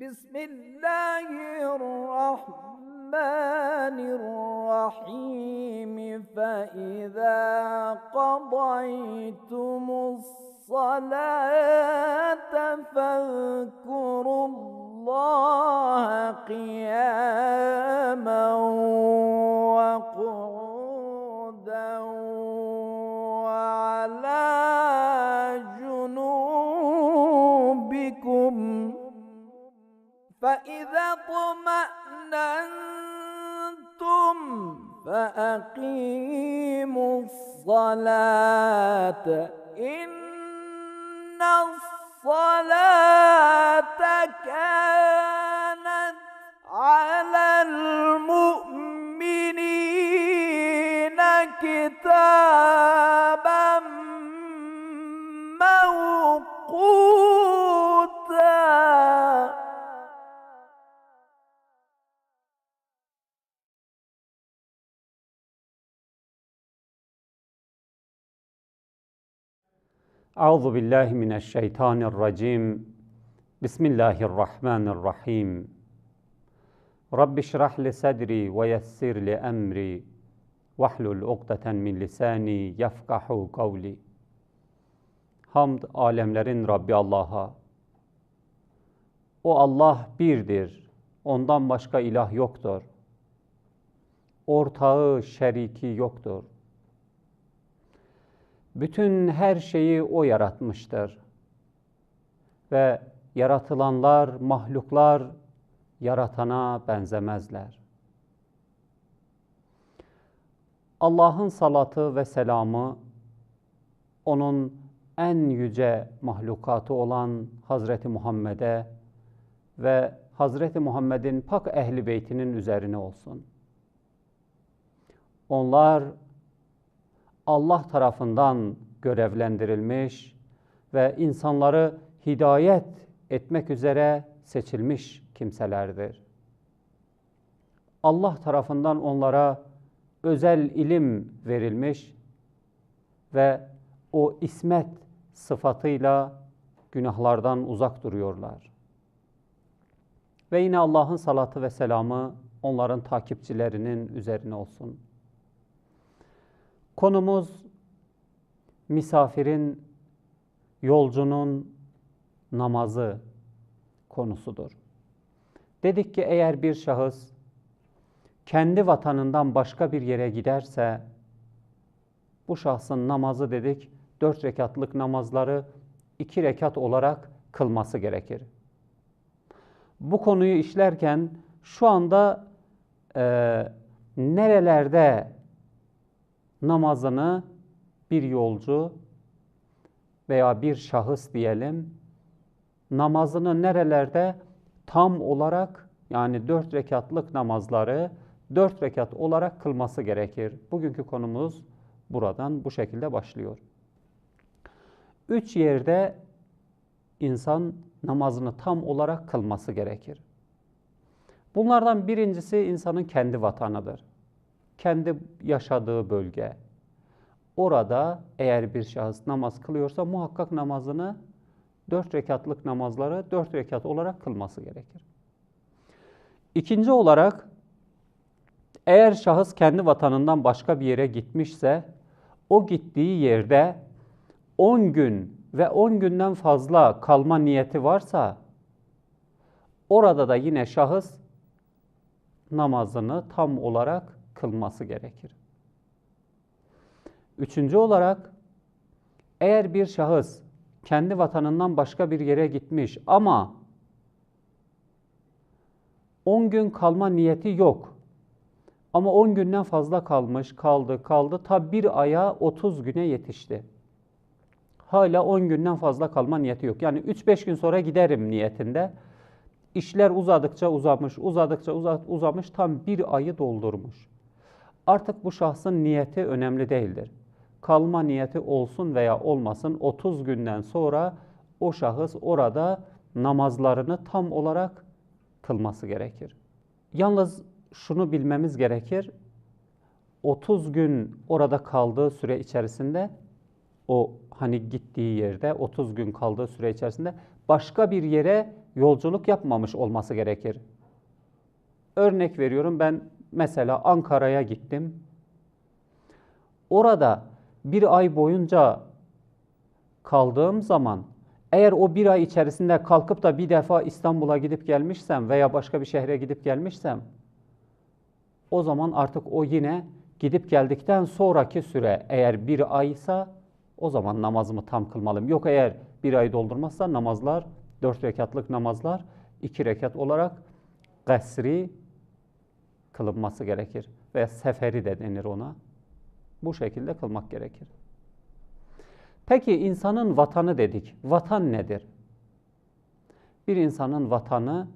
بسم الله الرحمن الرحيم. فإذا قضيتم الصلاة فاذكروا الله قياما وقعودا فإذا اطمأننتم فأقيموا الصلاة. إن الصلاة كانت على المؤمنين. Euzu billahi mineşşeytanirracim. Bismillahirrahmanirrahim. Rabbi şrah li sadri ve yessir li emri. Vahlul ukdeten min lisani yefkahu kavli. Hamd alemlerin Rabbi Allah'a. O Allah birdir. Ondan başka ilah yoktur. Ortağı, şeriki yoktur. Bütün her şeyi O yaratmıştır. Ve yaratılanlar, mahluklar yaratana benzemezler. Allah'ın salatı ve selamı onun en yüce mahlukatı olan Hazreti Muhammed'e ve Hazreti Muhammed'in pak ehli beytinin üzerine olsun. Onlar Allah tarafından görevlendirilmiş ve insanları hidayet etmek üzere seçilmiş kimselerdir. Allah tarafından onlara özel ilim verilmiş ve o ismet sıfatıyla günahlardan uzak duruyorlar. Ve yine Allah'ın salatı ve selamı onların takipçilerinin üzerine olsun. Konumuz misafirin, yolcunun namazı konusudur. Dedik ki eğer bir şahıs kendi vatanından başka bir yere giderse bu şahsın namazı dedik dört rekatlık namazları iki rekat olarak kılması gerekir. Bu konuyu işlerken şu anda e, nerelerde namazını bir yolcu veya bir şahıs diyelim namazını nerelerde tam olarak yani dört rekatlık namazları dört rekat olarak kılması gerekir. Bugünkü konumuz buradan bu şekilde başlıyor. Üç yerde insan namazını tam olarak kılması gerekir. Bunlardan birincisi insanın kendi vatanıdır. Kendi yaşadığı bölge. Orada eğer bir şahıs namaz kılıyorsa muhakkak namazını dört rekatlık namazları dört rekat olarak kılması gerekir. İkinci olarak eğer şahıs kendi vatanından başka bir yere gitmişse o gittiği yerde 10 gün ve 10 günden fazla kalma niyeti varsa orada da yine şahıs namazını tam olarak kılması gerekir. Üçüncü olarak eğer bir şahıs kendi vatanından başka bir yere gitmiş ama 10 gün kalma niyeti yok. Ama 10 günden fazla kalmış, kaldı, kaldı. Ta bir aya 30 güne yetişti. Hala 10 günden fazla kalma niyeti yok. Yani 3-5 gün sonra giderim niyetinde. İşler uzadıkça uzamış, uzadıkça uzamış, tam bir ayı doldurmuş. Artık bu şahsın niyeti önemli değildir. Kalma niyeti olsun veya olmasın 30 günden sonra o şahıs orada namazlarını tam olarak kılması gerekir. Yalnız şunu bilmemiz gerekir. 30 gün orada kaldığı süre içerisinde o hani gittiği yerde 30 gün kaldığı süre içerisinde başka bir yere yolculuk yapmamış olması gerekir. Örnek veriyorum ben mesela Ankara'ya gittim. Orada bir ay boyunca kaldığım zaman eğer o bir ay içerisinde kalkıp da bir defa İstanbul'a gidip gelmişsem veya başka bir şehre gidip gelmişsem o zaman artık o yine gidip geldikten sonraki süre eğer bir aysa o zaman namazımı tam kılmalıyım. Yok eğer bir ay doldurmazsa namazlar, dört rekatlık namazlar iki rekat olarak gasri kılınması gerekir. Ve seferi de denir ona. Bu şekilde kılmak gerekir. Peki insanın vatanı dedik. Vatan nedir? Bir insanın vatanı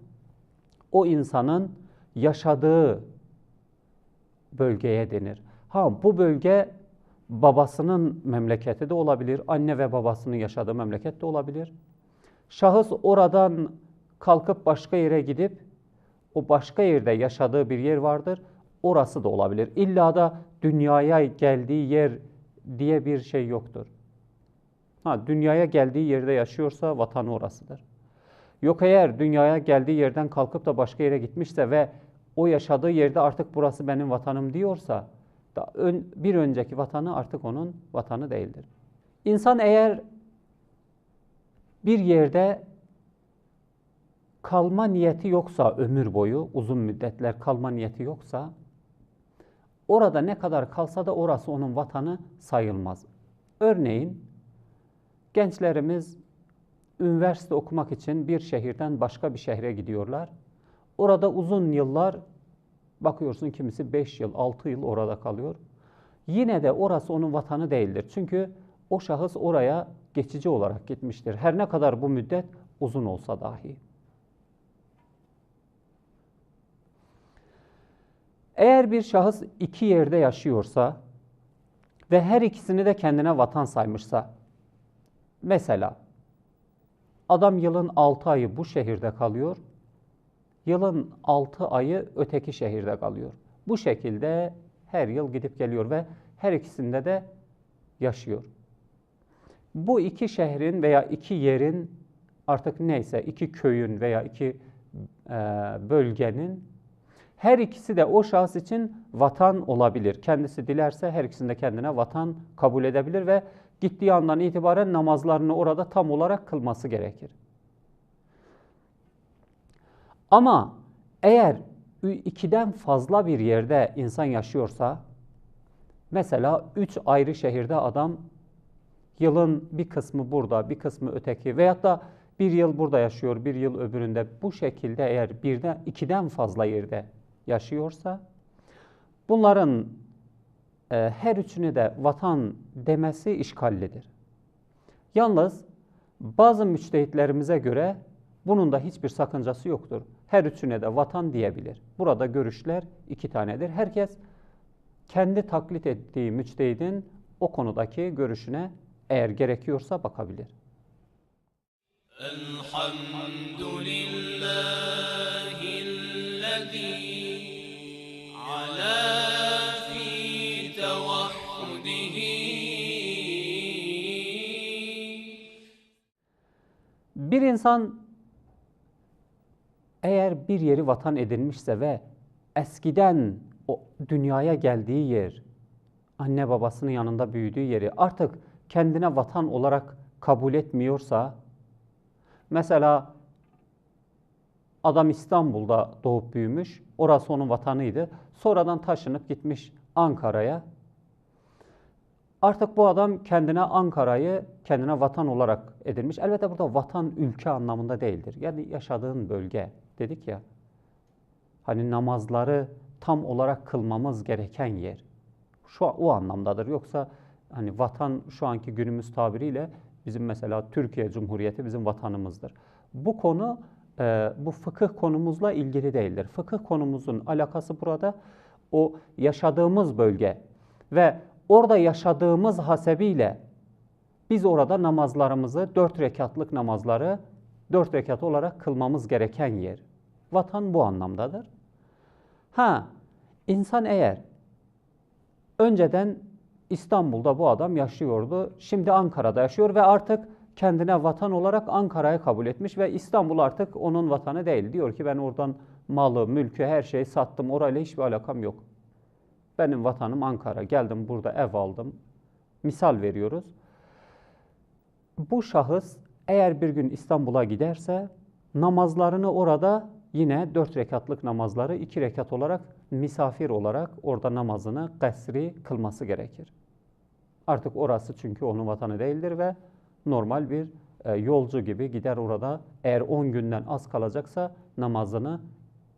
o insanın yaşadığı bölgeye denir. Ha bu bölge babasının memleketi de olabilir, anne ve babasının yaşadığı memleket de olabilir. Şahıs oradan kalkıp başka yere gidip o başka yerde yaşadığı bir yer vardır. Orası da olabilir. İlla da dünyaya geldiği yer diye bir şey yoktur. Ha, dünyaya geldiği yerde yaşıyorsa vatanı orasıdır. Yok eğer dünyaya geldiği yerden kalkıp da başka yere gitmişse ve o yaşadığı yerde artık burası benim vatanım diyorsa da ön, bir önceki vatanı artık onun vatanı değildir. İnsan eğer bir yerde kalma niyeti yoksa ömür boyu uzun müddetler kalma niyeti yoksa orada ne kadar kalsa da orası onun vatanı sayılmaz. Örneğin gençlerimiz üniversite okumak için bir şehirden başka bir şehre gidiyorlar. Orada uzun yıllar bakıyorsun kimisi 5 yıl, 6 yıl orada kalıyor. Yine de orası onun vatanı değildir. Çünkü o şahıs oraya geçici olarak gitmiştir. Her ne kadar bu müddet uzun olsa dahi. Eğer bir şahıs iki yerde yaşıyorsa ve her ikisini de kendine vatan saymışsa, mesela adam yılın 6 ayı bu şehirde kalıyor, yılın 6 ayı öteki şehirde kalıyor. Bu şekilde her yıl gidip geliyor ve her ikisinde de yaşıyor. Bu iki şehrin veya iki yerin artık neyse iki köyün veya iki e, bölgenin her ikisi de o şahıs için vatan olabilir. Kendisi dilerse her ikisinde kendine vatan kabul edebilir ve gittiği andan itibaren namazlarını orada tam olarak kılması gerekir. Ama eğer ikiden fazla bir yerde insan yaşıyorsa, mesela üç ayrı şehirde adam yılın bir kısmı burada, bir kısmı öteki veyahut da bir yıl burada yaşıyor, bir yıl öbüründe bu şekilde eğer birden, ikiden fazla yerde yaşıyorsa, bunların e, her üçünü de vatan demesi işgallidir. Yalnız bazı müçtehitlerimize göre bunun da hiçbir sakıncası yoktur. Her üçüne de vatan diyebilir. Burada görüşler iki tanedir. Herkes kendi taklit ettiği müçtehidin o konudaki görüşüne eğer gerekiyorsa bakabilir. Elhamdülillahi Bir insan eğer bir yeri vatan edinmişse ve eskiden o dünyaya geldiği yer, anne babasının yanında büyüdüğü yeri artık kendine vatan olarak kabul etmiyorsa, mesela adam İstanbul'da doğup büyümüş, orası onun vatanıydı. Sonradan taşınıp gitmiş Ankara'ya. Artık bu adam kendine Ankara'yı kendine vatan olarak edinmiş. Elbette burada vatan ülke anlamında değildir. Yani yaşadığın bölge dedik ya. Hani namazları tam olarak kılmamız gereken yer. Şu o anlamdadır. Yoksa hani vatan şu anki günümüz tabiriyle bizim mesela Türkiye Cumhuriyeti bizim vatanımızdır. Bu konu e, bu fıkıh konumuzla ilgili değildir. Fıkıh konumuzun alakası burada o yaşadığımız bölge ve orada yaşadığımız hasebiyle biz orada namazlarımızı dört rekatlık namazları dört rekat olarak kılmamız gereken yer. Vatan bu anlamdadır. Ha, insan eğer önceden İstanbul'da bu adam yaşıyordu, şimdi Ankara'da yaşıyor ve artık kendine vatan olarak Ankara'yı kabul etmiş ve İstanbul artık onun vatanı değil. Diyor ki ben oradan malı, mülkü, her şeyi sattım. Orayla hiçbir alakam yok. Benim vatanım Ankara. Geldim burada ev aldım. Misal veriyoruz. Bu şahıs eğer bir gün İstanbul'a giderse namazlarını orada yine dört rekatlık namazları iki rekat olarak misafir olarak orada namazını gasri kılması gerekir. Artık orası çünkü onun vatanı değildir ve normal bir e, yolcu gibi gider orada. Eğer 10 günden az kalacaksa namazını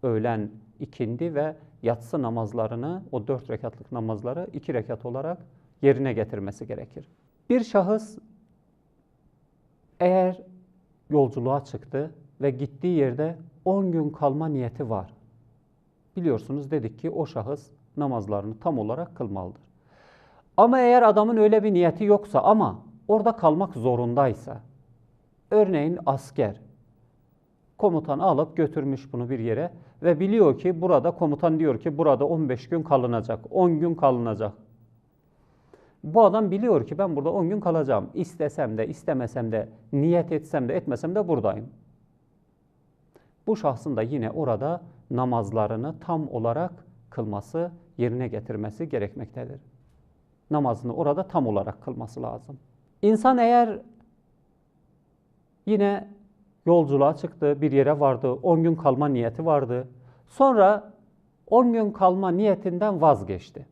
öğlen, ikindi ve yatsı namazlarını, o dört rekatlık namazları iki rekat olarak yerine getirmesi gerekir. Bir şahıs eğer yolculuğa çıktı ve gittiği yerde 10 gün kalma niyeti var. Biliyorsunuz dedik ki o şahıs namazlarını tam olarak kılmalıdır. Ama eğer adamın öyle bir niyeti yoksa ama orada kalmak zorundaysa, örneğin asker, komutan alıp götürmüş bunu bir yere ve biliyor ki burada komutan diyor ki burada 15 gün kalınacak, 10 gün kalınacak. Bu adam biliyor ki ben burada 10 gün kalacağım. İstesem de, istemesem de, niyet etsem de, etmesem de buradayım. Bu şahsın da yine orada namazlarını tam olarak kılması, yerine getirmesi gerekmektedir. Namazını orada tam olarak kılması lazım. İnsan eğer yine yolculuğa çıktı, bir yere vardı, 10 gün kalma niyeti vardı. Sonra 10 gün kalma niyetinden vazgeçti.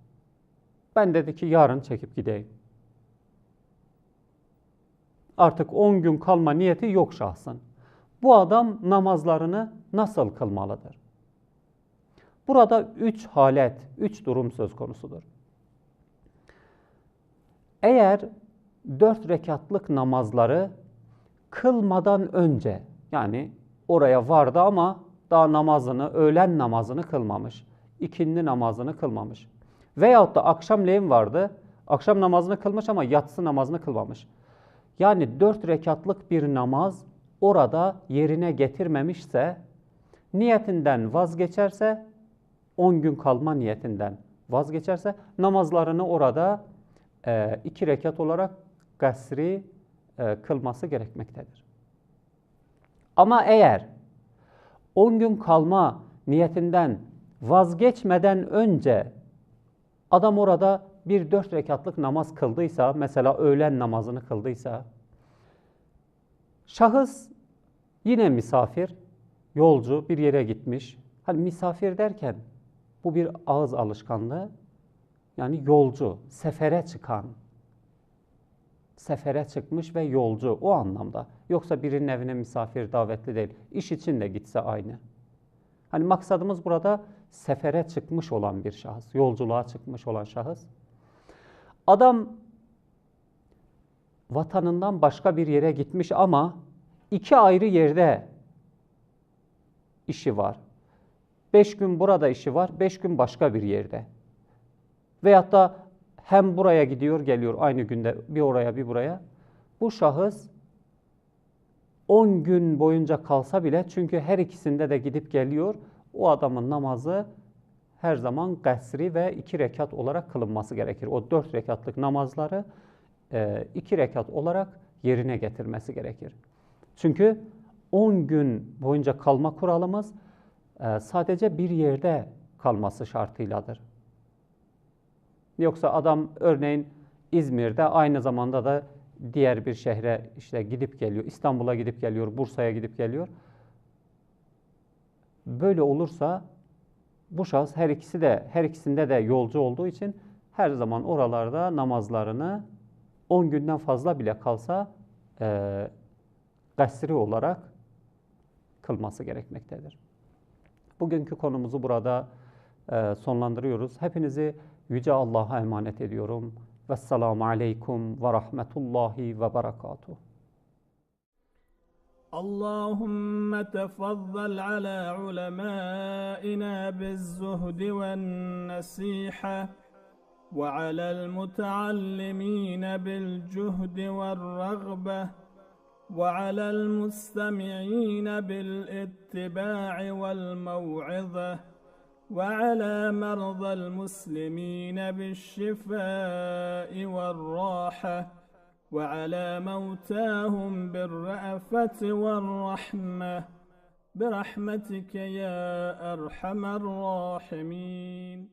Ben dedi ki yarın çekip gideyim. Artık 10 gün kalma niyeti yok şahsın. Bu adam namazlarını nasıl kılmalıdır? Burada üç halet, üç durum söz konusudur. Eğer dört rekatlık namazları kılmadan önce, yani oraya vardı ama daha namazını, öğlen namazını kılmamış, ikindi namazını kılmamış. Veyahut da akşamleyin vardı, akşam namazını kılmış ama yatsı namazını kılmamış. Yani dört rekatlık bir namaz orada yerine getirmemişse, niyetinden vazgeçerse, 10 gün kalma niyetinden vazgeçerse, namazlarını orada e, iki rekat olarak gasri e, kılması gerekmektedir. Ama eğer 10 gün kalma niyetinden vazgeçmeden önce adam orada bir dört rekatlık namaz kıldıysa, mesela öğlen namazını kıldıysa, şahıs yine misafir, yolcu bir yere gitmiş. Hani misafir derken bu bir ağız alışkanlığı. Yani yolcu, sefere çıkan, sefere çıkmış ve yolcu o anlamda. Yoksa birinin evine misafir davetli değil. İş için de gitse aynı. Hani maksadımız burada sefere çıkmış olan bir şahıs, yolculuğa çıkmış olan şahıs. Adam vatanından başka bir yere gitmiş ama iki ayrı yerde işi var. Beş gün burada işi var, beş gün başka bir yerde. Veyahut da hem buraya gidiyor geliyor aynı günde bir oraya bir buraya. Bu şahıs 10 gün boyunca kalsa bile çünkü her ikisinde de gidip geliyor. O adamın namazı her zaman gasri ve iki rekat olarak kılınması gerekir. O dört rekatlık namazları e, iki rekat olarak yerine getirmesi gerekir. Çünkü 10 gün boyunca kalma kuralımız e, sadece bir yerde kalması şartıyladır. Yoksa adam örneğin İzmir'de aynı zamanda da diğer bir şehre işte gidip geliyor. İstanbul'a gidip geliyor, Bursa'ya gidip geliyor. Böyle olursa bu şahıs her ikisi de her ikisinde de yolcu olduğu için her zaman oralarda namazlarını 10 günden fazla bile kalsa e, gasri olarak kılması gerekmektedir. Bugünkü konumuzu burada e, sonlandırıyoruz. Hepinizi Yüce Allah'a emanet ediyorum. Vesselamu aleykum ve rahmetullahi ve berekatuhu. اللهم تفضل على علمائنا بالزهد والنصيحة وعلى المتعلمين بالجهد والرغبة وعلى المستمعين بالاتباع والموعظة وعلى مرضى المسلمين بالشفاء والراحة وعلى موتاهم بالرأفة والرحمة. برحمتك يا أرحم الراحمين.